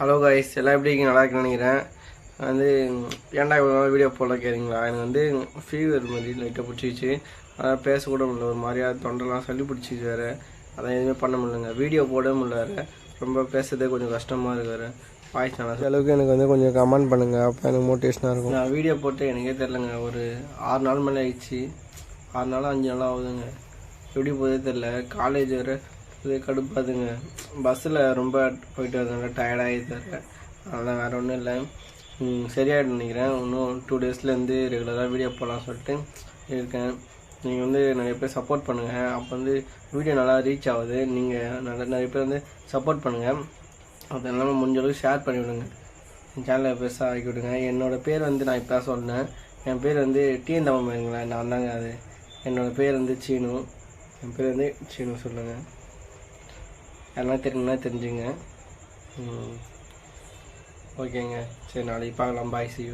Hello guys எல்லாம் எப்படி நல்லா இருக்குன்னு நினைக்கிறேன். வந்து ஏன்டா இவ்வளோ நாள் வீடியோ போடல கேட்குறீங்களா எனக்கு வந்து ஃபீவர் மாதிரி லைட்டாக பிடிச்சிச்சு அதான் பேசக்கூட முடியல. ஒரு மாதிரியா தொண்டெல்லாம் சளி பிடிச்சிச்சு வேறு. அதான் எதுவுமே பண்ண முடியலங்க. வீடியோ போடவே முடியல ரொம்ப பேசுறதே கொஞ்சம் கஷ்டமாக இருக்கு வேறு. வாய்ஸ் நல்லா அளவுக்கு எனக்கு வந்து கொஞ்சம் கமெண்ட் பண்ணுங்கள் அப்போ எனக்கு மோட்டிவேஷனாக இருக்கும். நான் வீடியோ போட்டு எனக்கே தெரிலங்க ஒரு ஆறு நாள் மேலே ஆயிடுச்சு. ஆறு நாள் அஞ்சு நாள் ஆகுதுங்க. எப்படி போதே தெரில காலேஜ் வேறு இது கடுப்பாதுங்க பஸ்ஸில் ரொம்ப போயிட்டு வரதுனால டயர்டாகி தர அதெல்லாம் வேறு ஒன்றும் இல்லை. சரியாயிடும் நினைக்கிறேன். இன்னும் டூ டேஸ்லேருந்து ரெகுலராக வீடியோ போடலாம் சொல்லிட்டு இருக்கேன். நீங்கள் வந்து நிறைய பேர் சப்போர்ட் பண்ணுங்கள் அப்போ வந்து வீடியோ நல்லா ரீச் ஆகுது. நீங்கள் நல்லா நிறைய பேர் வந்து சப்போர்ட் பண்ணுங்கள் அது இல்லாமல் முடிஞ்ச அளவுக்கு ஷேர் பண்ணி விடுங்க. என் சேனலை பெருசாக ஆக்கி விடுங்க. என்னோடய பேர் வந்து நான் இப்போ தான் சொன்னேன். என் பேர் வந்து டிஎன் தமிழ்ங்களேன் நான் தாங்க அது. என்னோடய பேர் வந்து சீனு. என் பேர் வந்து சீனு சொல்லுங்கள் யாரெல்லாம் தெரியும்னா தெரிஞ்சுங்க. ஓகேங்க. சரி நாளைக்கு பார்க்கலாம். பாய் சி